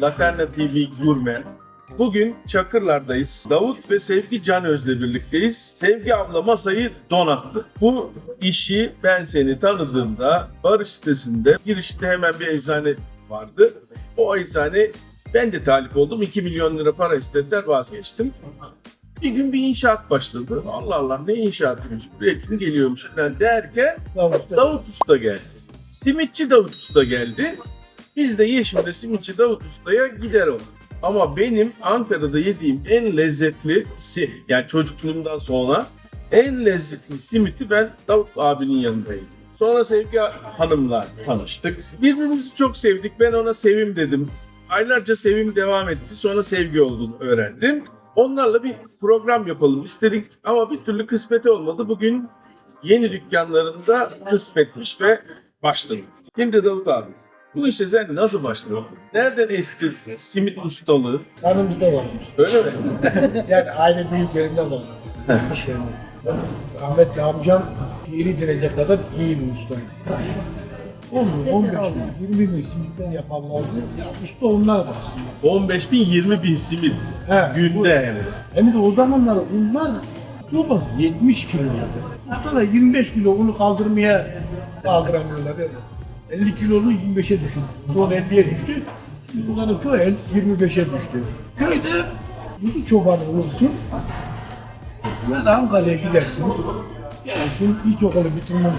Laterna TV Gurme. Bugün Çakırlar'dayız. Davut ve Sevgi Canöz'le birlikteyiz. Sevgi abla masayı donattı. Bu işi ben seni tanıdığımda Barış sitesinde girişte hemen bir eczane vardı. O eczane ben de talip oldum. 2 milyon lira para istediler vazgeçtim. Bir gün bir inşaat başladı. Allah Allah ne inşaatıymış, üretim geliyormuş falan derken Davut Usta geldi. Simitçi Davut Usta geldi. Biz de Yeşim'de Simitçi Davut Usta'ya gider olduk. Ama benim Ankara'da yediğim en lezzetli, yani çocukluğumdan sonra en lezzetli simiti ben Davut abinin yanında yedim. Sonra Sevgi Hanım'la tanıştık. Birbirimizi çok sevdik. Ben ona Sevim dedim. Aylarca Sevim devam etti. Sonra Sevgi olduğunu öğrendim. Onlarla bir program yapalım istedik ama bir türlü kısmeti olmadı. Bugün yeni dükkanlarında kısmetmiş ve başladık. Şimdi Davut abi, bu işe sen nasıl başladın? Nereden esti simit ustalığı? Kanımızda var. Öyle mi? Yani aile büyüklerinde var. İşte rahmetli amcam iri derece kadar iyi bir ustaydı. 10 bin, 15 bin, 20 bin simitler yapanlardı. Ya işte onlar da aslında. 15 bin 20 bin simit He, günde yani. Hem de o zamanlar bunlar çok az, 70 kilo. Ustalar 25 kilo bunu kaldırmaya kaldıramıyorlar. Yani. 50 kilolu 25'e düştü. Sonra 50'ye düştü. Bunların çoğu el 25'e düştü. Köyde kuzu çobanı olursun. Ya da Ankara'ya gidersin. Gelsin ilkokulu bitirmen.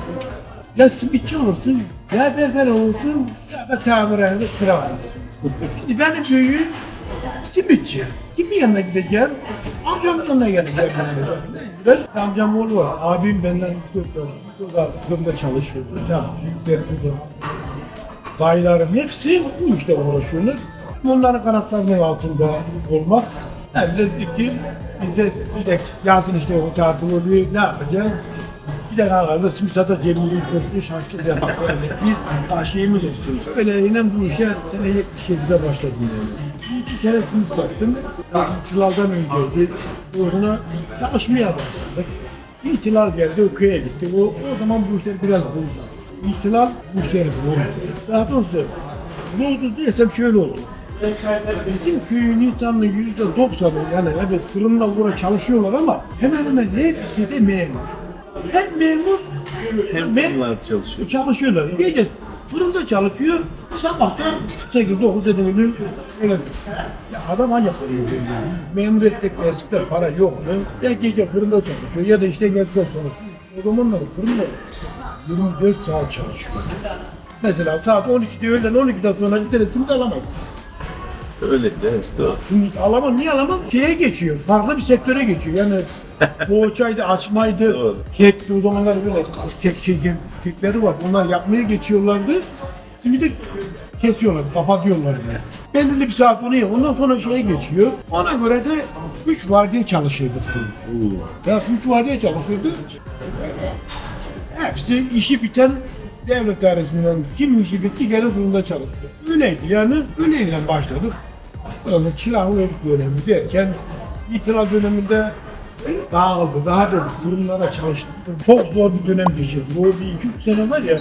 Ya simitçi olursun, ya berber olursun, ya da tamirhanede kira. Şimdi benim büyüğüm simitçi. Kimin yanına gideceğim? Amcamın yanına geleceğim. Ben amcam oğlu var. Abim benden 3-4 yaş. O da fırında çalışıyor. Tamam. Büyükler burada. Dayılarım hepsi bu işte uğraşıyorlar. Onların kanatlarının altında olmak. Hem de dedik ki biz de, biz de yazın işte o tatil oluyor. Ne yapacağız? Gider ağlarda simit satar cebimde köprü şarkı yapmak öyle bir taşıyımız istiyoruz. Yine bu işe sene 77'de başladım yani. Bir iki kere simit sattım. İhtilaldan önceydi. Uğruna çalışmaya başladık. İhtilal geldi, o köye gitti. O, o zaman bu işler biraz bozdu. İhtilal bu işleri bozdu. Daha doğrusu bozdu desem şöyle oldu. Bizim köyün insanının yüzde doksanı yani evet fırınla uğra çalışıyorlar ama hemen hemen hepsi de memur. Hem memur Hem ve fırınlar çalışıyor. çalışıyorlar. Gece fırında çalışıyor, sabahta 8-9'da dönüyor. Öyle. Ya adam ancak memuriyetlik eskiden para yoktu. Ya gece fırında çalışıyor ya da işte geldikten sonra. O zamanlar fırında 24 saat çalışıyor. Mesela saat 12'de öğlen 12'den sonra tane simit alamazsın. Öyle de evet. Doğru. Şimdi alamam, niye alamam? Şeye geçiyor, farklı bir sektöre geçiyor. Yani poğaçaydı, açmaydı, Doğru. kekti o zamanlar böyle kek, şey, kek, kekleri var. Onlar yapmaya geçiyorlardı. Şimdi de kesiyorlar, kapatıyorlar yani. Belirli bir saat onu yiyor. Ondan sonra şeye geçiyor. Ona göre de 3 vardiya çalışırdı. Ya 3 vardiya çalışırdı. Hepsi işi biten devlet dairesinden kim işi bitti gene fırında çalıştı. Öyleydi yani öyle başladık. Çıraklı herif dönemi derken itilal döneminde dağıldı. Daha da fırınlara çalıştık. Çok zor bir dönem geçirdik. O bir iki üç sene var ya.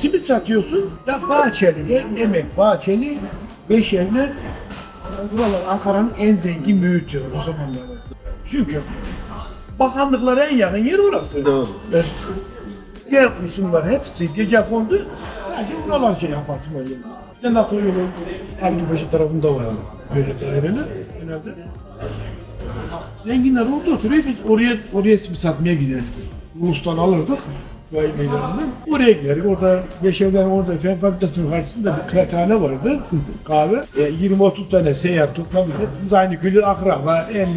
Simit satıyorsun. Ya Bahçeli'de Emek, Bahçeli, Beşevler Buralar Ankara'nın en zengin mühiti o zamanlar. Çünkü bakanlıklara en yakın yer orası. Doğru. Evet. Diğer kurşunlar hepsi gece kondu. Sadece buralar şey apartman yeri. Senato yolu Hangibaşı tarafında var. Böyle daireler genelde. Zenginler orada oturuyor. Biz oraya, oraya simit satmaya gideriz. Ulus'tan alırdık. Vay meydanından. Oraya giderdik. Orada Yeşevlerin orada Fen Fakültesi'nin karşısında bir kıraathane vardı. Kahve. E, 20-30 tane seyyar toplamışlar. Biz aynı köyde akraba, en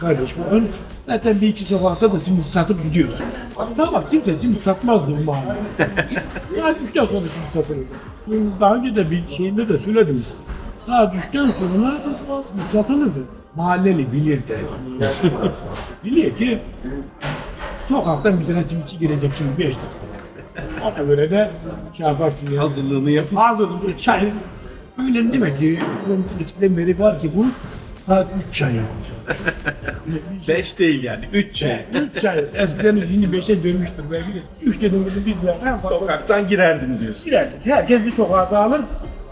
kardeş falan. Zaten bir iki sokakta da simit satıp gidiyoruz. Tamam kimse simit satmazdı o mahallede. Saat 3'ten sonra simit satılırdı. Şimdi Daha önce de bir şeyinde de söyledim. Saat 3'ten sonra simit satılırdı. Mahalleli bilirdi. Biliyor ki sokaktan bir tane simitçi girecek şimdi 5 dakika. Ona göre de şey yaparsın ya. Hazırlığını yapıp Ağzını böyle çay. Öyle demek ki eskiden beri var ki bu saat 3 çay yapıyor. Beş değil yani. Üç çay. Üç çay. Eskiden şimdi beşe dönmüştür belki de. Üç dediğimizde biz de en fazla Sokaktan girerdim diyorsun. girerdik. Herkes bir sokağa dağılır.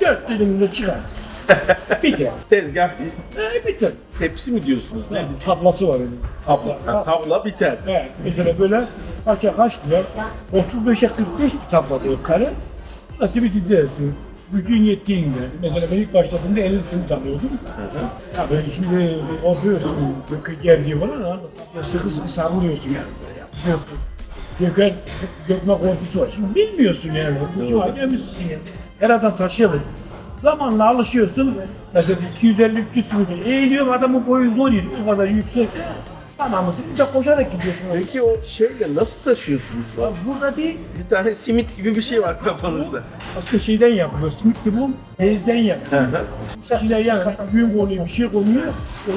Dört dediğimizde çıkarız. Biter. Tezgah E, biter. tepsi mi diyorsunuz? Ne? Tablası var onun. Tabla. Ha, tabla biter. Evet, mesela böyle kaça kaç diyor? 35'e 45 bir tablo diyor kare. Nasıl bir gidersin? Gücün yettiğinde. Mesela ben ilk başladığımda 50 simit alıyordum. Ya ben şimdi okuyorsun, geldiği falan ha. Sıkı sıkı sarılıyorsun yani. Böyle yapıyorsun. Göker, gökme korkusu var. Şimdi bilmiyorsun yani. Bu var gelmişsin yani. Her adam taşıyalım. Zamanla alışıyorsun. Mesela 250-300 simit. Eğiliyorum adamın boyu zor yedi. O kadar yüksek. Bir de koşarak gidiyorsun. Peki o şeyle nasıl taşıyorsunuz? Ya Burada değil. Bir tane simit gibi bir şey var kafanızda. Aslında şeyden yapıyor. Simit bu bezden yapıyor. İçine yani gün konuyor, bir şey konuyor.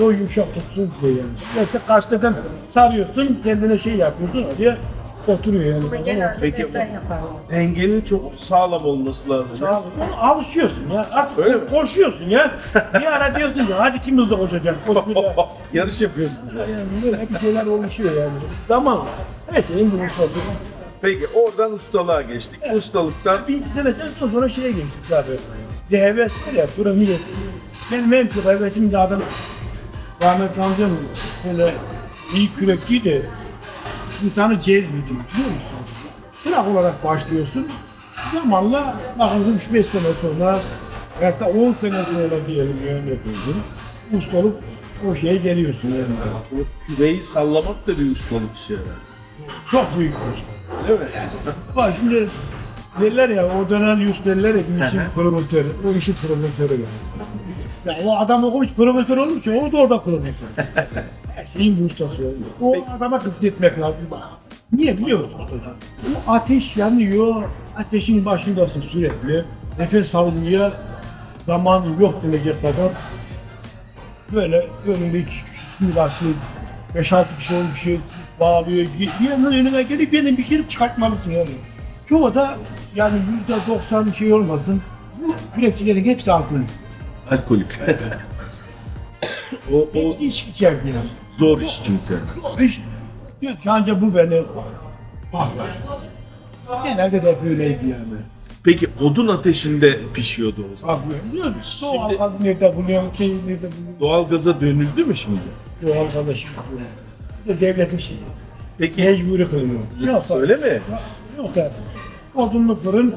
O yumuşak tutsun diye yani. İşte gazeteden sarıyorsun, kendine şey yapıyorsun diye oturuyor yani. Genelde Peki bezden yaparlar. Dengenin çok sağlam olması lazım. Sağ ol. Onu alışıyorsun ya. Artık Öyle mi? koşuyorsun ya. Bir ara diyorsun ya hadi kim hızlı koşacak. Bir. Yarış yapıyorsunuz. yani. Yani böyle hep şeyler oluşuyor yani. Zamanla. Her şeyin bir ustası. Peki oradan ustalığa geçtik. Ustalıktan Bir iki sene sonra sonra şeye geçtik zaten. Deheves var ya fırını yedik. Benim en çok hevesim de adam rahmetli amcam böyle iyi kürekçiydi. İnsanı cezbediyor biliyor musun? Çırak olarak başlıyorsun. Zamanla bakın 3-5 sene sonra hatta 10 sene sonra diyelim yani ustalık o şeye geliyorsun yani. o küreyi sallamak da bir ustalık işi herhalde. Çok büyük bir iş. Değil mi? Bak şimdi derler ya o dönem yüz derler ya bir işin profesörü, o işin profesörü yani. Ya o adam okumuş profesör olmuş ya o da orada profesör. Bir ustası yani. O adama kıtletmek lazım. Niye biliyor musun hocam? O ateş yanıyor, ateşin başındasın sürekli. Nefes almaya zamanın yok denecek kadar. Böyle önünde iki kişi başlı, beş altı kişi on kişi bağlıyor. Bir yandan önüne gelip benim bir şey çıkartmalısın yani. Çoğu da yani yüzde doksan şey olmasın. Bu kürekçilerin hepsi alkolik. Alkolik. O, o içki içer yani. zor iş çünkü. İş diyor ki ancak bu beni bağlar. Genelde de böyleydi yani. Peki odun ateşinde pişiyordu o zaman. Bak musun? Doğal Şimdi- gaz nerede buluyor, şey nerede buluyor. Doğalgaza dönüldü mü şimdi? Doğal buluyor. Bu da devletin şeyi. Peki Mecburi kılıyor. Yoksa öyle mi? Yok yani. Odunlu fırın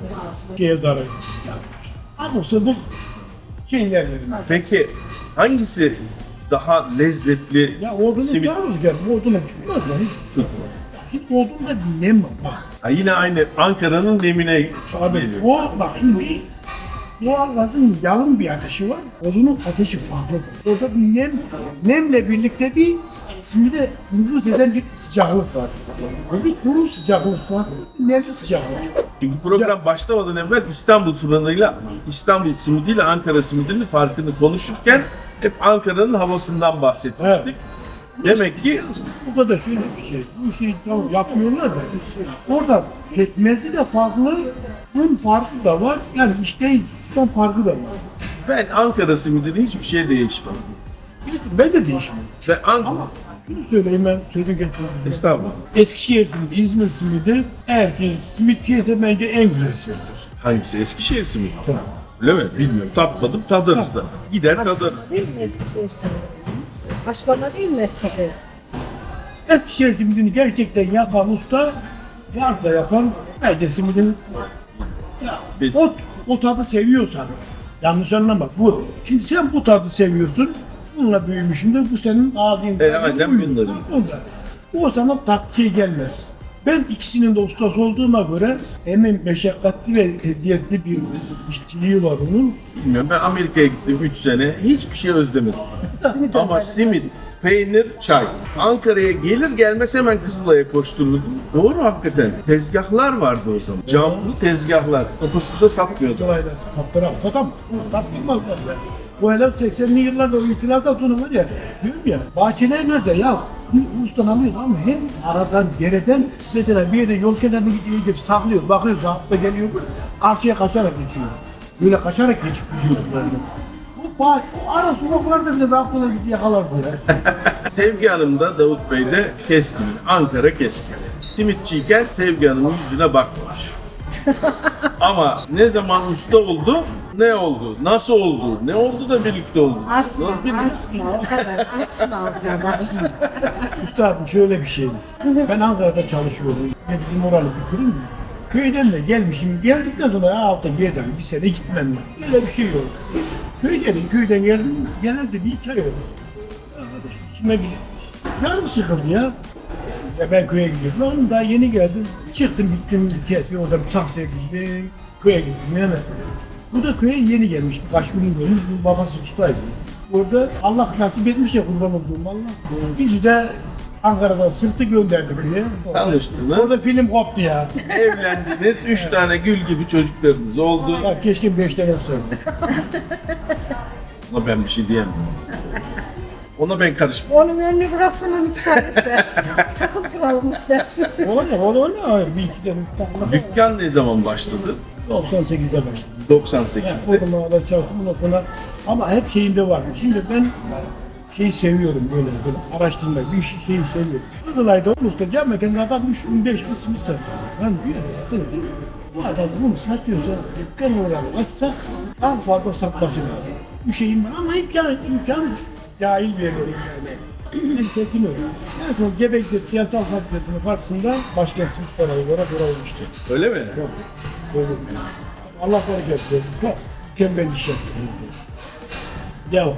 gezdarı. Ama bu şeyler verin. Peki hangisi daha lezzetli Ya odunu simit? çağırırız. Bu odunu tutmaz yani. Şimdi odunda nem var. Bak. Ha, yine aynı Ankara'nın nemine Abi geliyor. o bak şimdi doğal gazın yalın bir ateşi var. Odunun ateşi farklıdır. Orada bir nem, nemle birlikte bir şimdi de nüfuz eden bir sıcaklık var. Ve bir kuru sıcaklık var. Nemli sıcaklık. Çünkü program başlamadan evvel İstanbul fırınıyla İstanbul simidiyle Ankara simidinin farkını konuşurken hep Ankara'nın havasından bahsetmiştik. Evet. Demek ki Burada da şöyle bir şey, bu şey tamam yapmıyorlar da orada pekmezi de farklı, un farkı da var, yani işte son farkı da var. ben Ankara simidini hiçbir şey değişmem. Ben de değişmiyor. Ve Ankara... Ama şunu söyleyeyim ben sözü getirdim. Estağfurullah. Eskişehir simidi, İzmir simidi, eğer ki simit fiyatı bence en güzel simittir. Hangisi? Eskişehir simidi. Tamam. Öyle mi? Bilmiyorum. Tatmadım tadarız da. Gider tadarız. Değil mi Eskişehir simidi? Haşlama değil mi Eskişehir? Eskişehir simidini gerçekten yapan usta, varsa yapan bence simidin ya, Biz- o, o tadı seviyorsan, yanlış anlama bu. Şimdi sen bu tadı seviyorsun, bununla büyümüşsündür, bu senin ağzın E, aynen bunların. Bunlar. O zaman tat şey gelmez. Ben ikisinin de ustası olduğuma göre hem meşakkatli ve eziyetli bir işçiliği var onun. Bilmiyorum. Ben Amerika'ya gittim 3 sene. Hiçbir şey özlemedim. Simit Ama simit, peynir, çay. Ankara'ya gelir gelmez hemen Kızılay'a koştururdum. Doğru hakikaten. Tezgahlar vardı o zaman. Camlı tezgahlar. Kapısında satmıyordu. Dolayla sattıran satamaz. Bu hele 80'li yıllarda o itilaftan sonra var ya, diyorum ya, bahçeler nerede ya? Bir ustan alıyor ama hem aradan, dereden, mesela bir yere yol kenarına gidiyor, gidip saklıyor, bakıyor, zaapta geliyor, karşıya kaçarak geçiyor. Böyle kaçarak geçip gidiyor böyle. Bu Bak ara sokaklarda bile aklına gidip yakalardı ya. Sevgi Hanım da Davut Bey de keskin. Ankara keskin. Simitçiyken Sevgi Hanım'ın yüzüne bakmamış. Ama ne zaman usta oldu, ne oldu, nasıl oldu, ne oldu da birlikte oldu. Atma, Nasıl birlikte- atma. O kadar atma o kadar. Üstadım şöyle bir şeydi. Ben Ankara'da çalışıyordum. Ne bizim oralı bir fırın. Köyden de gelmişim. Geldikten sonra ya hafta yedim. Bir sene gitmem ben. Öyle bir şey yok. Köyden, köyden geldim. Genelde bir iki ay oldu. Arkadaş içime bir Canım sıkıldı ya. Ya ben köye gidiyordum. Oğlum daha yeni geldim. Çıktım gittim kesti. Orada bir taksiye gittim. Köye gittim yani. Bu da köye yeni gelmişti. Kaç gün görmüş. Babası ustaydı. Orada Allah nasip etmiş ya kurban olduğum Allah. Bizi de Ankara'dan sırtı gönderdi köye. Tanıştınız. Orada film koptu ya. Evlendiniz, üç tane gül gibi çocuklarınız oldu. ya keşke beş tane olsaydı. Ona ben bir şey diyemem. Ona ben karışmam. Onun önünü bıraksana lütfen ister. Takım kuralım ister. O ne? O da ne? Hayır, bir iki tane. Dükkan ne zaman başladı? 98'de başladım. 98'de. Yani okumada çalıştım ondan sonra ama hep şeyimde var. Şimdi ben şeyi seviyorum böyle, böyle araştırmayı, bir işi şeyi seviyorum. Kızılay'da olursa cam mekanında adam 3 bin 5 bin simit satıyor. Lan diyor ya, kılıç. Bu adam bunu satıyorsa dükkan olarak açsak daha fazla satması lazım. Bir şeyim var ama imkan, imkan cahil bir yerim yani. Tekin öyle. En son Gebek'te siyasal fakültesinin karşısında başkent simit sarayı olarak olmuştu. Öyle mi? Yok. Böyle. Allah bereket versin. Mükemmel iş yaptı. Devam.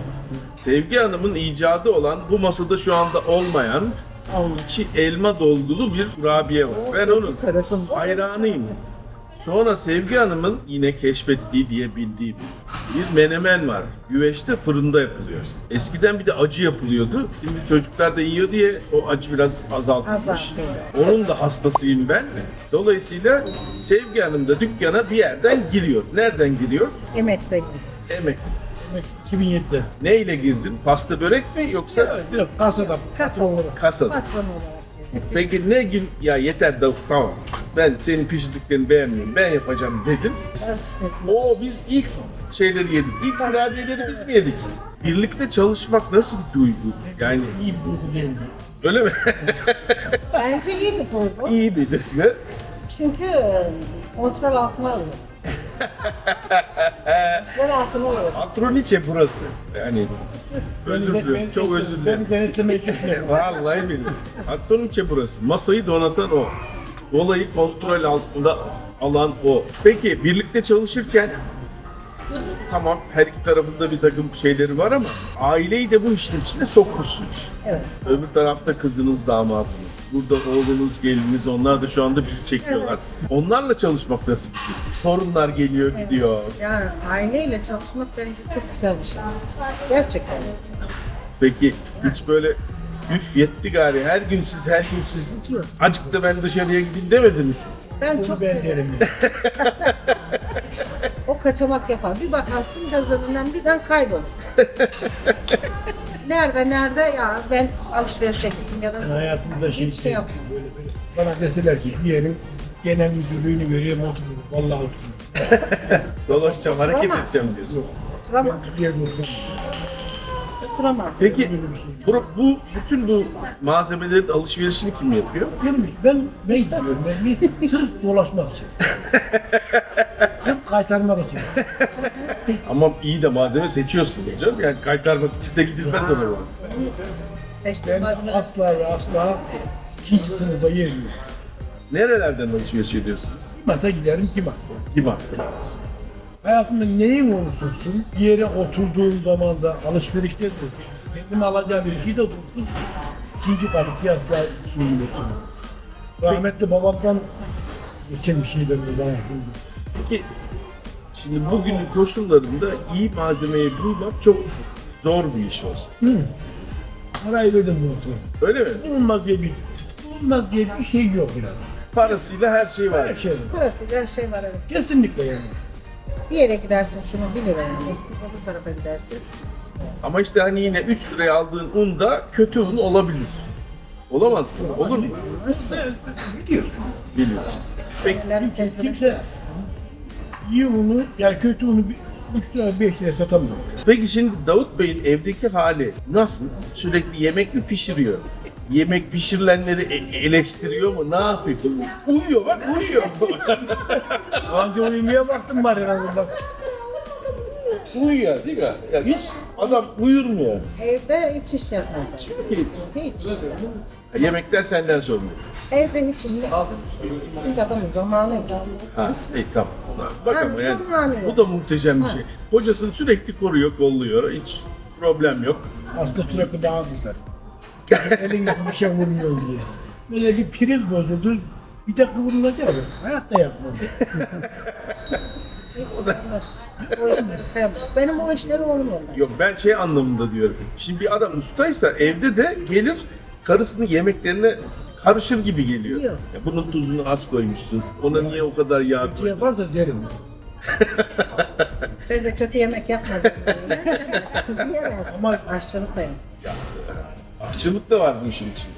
Sevgi Hanım'ın icadı olan bu masada şu anda olmayan içi elma dolgulu bir kurabiye var. Ben onun hayranıyım. Sonra Sevgi Hanım'ın yine keşfettiği diye bildiği bir menemen var. Güveçte fırında yapılıyor. Eskiden bir de acı yapılıyordu. Şimdi çocuklar da yiyor diye o acı biraz azaltılmış. Azaltıldı. Onun da hastasıyım ben. Dolayısıyla Sevgi Hanım da dükkana bir yerden giriyor. Nereden giriyor? Emekte. Emek. 2007'de. Neyle girdin? Pasta börek mi yoksa Direkt kasada. Kasa olarak. kasada? Patron olarak. Peki ne gün ya yeter da tamam ben senin pişirdiklerini beğenmiyorum ben yapacağım sitesinde. O biz ilk şeyleri yedik. İlk kurabiyeleri biz mi yedik? Birlikte çalışmak nasıl bir duygu? Yani İyi bir duygu değil. öyle mi? Bence iyi bir duygu. İyi bir duygu. Çünkü e, kontrol altına alıyorsun. kontrol altına alıyorsun. Patroniçe burası. Yani özür beni- Çok özür Beni dilerim. denetlemek istiyorum. Vallahi billahi. Patroniçe burası. Masayı donatan o. Olayı kontrol altında alan o. Peki birlikte çalışırken tamam her iki tarafında bir takım şeyleri var ama aileyi de bu işin içine sokmuşsunuz. Evet. Öbür tarafta kızınız, damadınız. Burada oğlunuz, geliniz onlar da şu anda bizi çekiyorlar. Onlarla çalışmak nasıl? bir şey? Torunlar geliyor, gidiyor. Yani aileyle çalışmak bence çok güzel bir şey. Gerçekten. Peki hiç böyle üf yetti gari her gün siz her gün siz acık da ben dışarıya gideyim demediniz. Ben Bunu çok ben derim. O kaçamak yapar. Bir bakarsın gözlerinden birden kaybolur. nerede nerede ya ben alışverişe gittim ya da Ben hayatımda şey, hiç şey yok. böyle böyle. Bana deseler ki bir yerin genel müdürlüğünü görüyorum otururum. Vallahi otururum. Dolaşacağım, hareket Oturamaz. edeceğim diyorsun. Oturamaz. Ben bir yerde otururum. Oturamaz. Peki bu, bu bütün bu malzemelerin alışverişini kim yapıyor? Benim, ben ben gidiyorum. Ben sırf dolaşmak için. sırf kaytarmak için. Ama iyi de malzeme seçiyorsun hocam. Yani kaytarmak için de gidilmez oraya. Seçtiğim Ben asla ve asla ikinci sınıfta yemiyorum. Nerelerden alışveriş ediyorsunuz? Kimasa giderim kimasa. Kim Hayatımda neyin olursa olsun bir yere oturduğum zaman da alışverişte de kendim alacağım bir şey de dursun. İkinci katı fiyatla şeyini götürüyorum. Rahmetli babamdan geçen bir şeyler de bana yapıldı. Peki şimdi bugünün koşullarında iyi malzemeyi bulmak çok zor bir iş olsa. Hı. Parayı verdim bunu sonra. Öyle mi? Bulunmaz diye bir bulunmaz diye bir şey yok yani. Parasıyla her şey var. Her şey var. Burası her şey var evet. Kesinlikle yani. Bir yere gidersin şunu 1 liraya alırsın, öbür tarafa gidersin. Ama işte hani yine 3 liraya aldığın un da kötü un olabilir. Olamaz mı? Olur mu? Peki Ellerin tecrübesi. Kimse iyi unu, yani kötü unu bi- 3 lira 5 lira satamıyor. Peki şimdi Davut Bey'in evdeki hali nasıl? Sürekli yemek mi pişiriyor? Yemek pişirilenleri e- eleştiriyor mu? Ne yapıyor? Uyuyor bak uyuyor. Anca uyumaya baktım bari herhalde bak. uyuyor değil mi? Ya hiç adam uyurmuyor. Evde hiç iş yapmazlar. Hiç. Hiç. Yemekler senden sorumlu. Evde hiç iş Çünkü adamın zamanı yok. Ha, iyi tamam. Bak Ha, ama yani zamanı bu yok. da muhteşem bir şey. Kocasını sürekli koruyor, kolluyor. Hiç problem yok. Aslında sürekli bana kızar. Elinde bir şey vurmuyor diye. Böyle bir priz bozuldu. Bir de kıvrılacak. Hayatta yapmaz. Hiç sevmez. O işleri sevmez. Benim o işleri olmuyorlar. Yok ben şey anlamında diyorum. Şimdi bir adam ustaysa evde de gelir karısının yemeklerine karışır gibi geliyor. Yok. Ya bunun tuzunu az koymuşsun. Ona niye o kadar yağ koydun? yaparsa derim. Ben de kötü yemek yapmadım. Ama- Aşçılık da yok. Aşçılık da var bu işin içinde.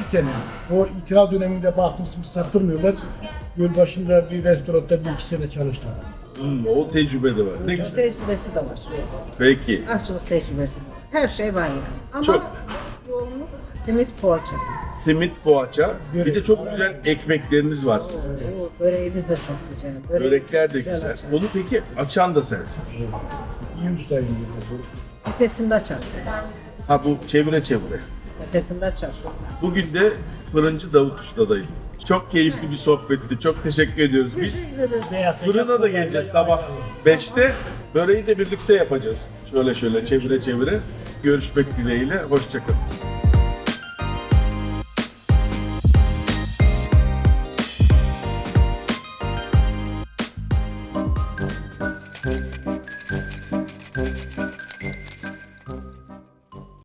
İki sene. O itiraz döneminde bakmışsın sattırmıyorlar. Göl başında bir restoranda bir iki sene çalıştım. Hmm, o tecrübe de var. Güzel. Tecrübesi de var. Peki. Aşçılık tecrübesi de var. Her şey var yani. Ama Çok. yoğunluk simit poğaça. Simit poğaça. Bir de çok güzel ekmekleriniz var sizin. Böreğimiz de çok güzel. Börek Börekler de güzel güzel. açar. Onu peki açan da sensin. İyi ustayım. Tepesinde açar. Ha bu çevire çevire. Tepesinde açar. Bugün de fırıncı Davut Usta'dayım. Çok keyifli bir sohbetti. Çok teşekkür ediyoruz. Biz fırına da geleceğiz sabah 5'te. Böreği de birlikte yapacağız. Şöyle şöyle çevire çevire. Görüşmek dileğiyle. Hoşçakalın.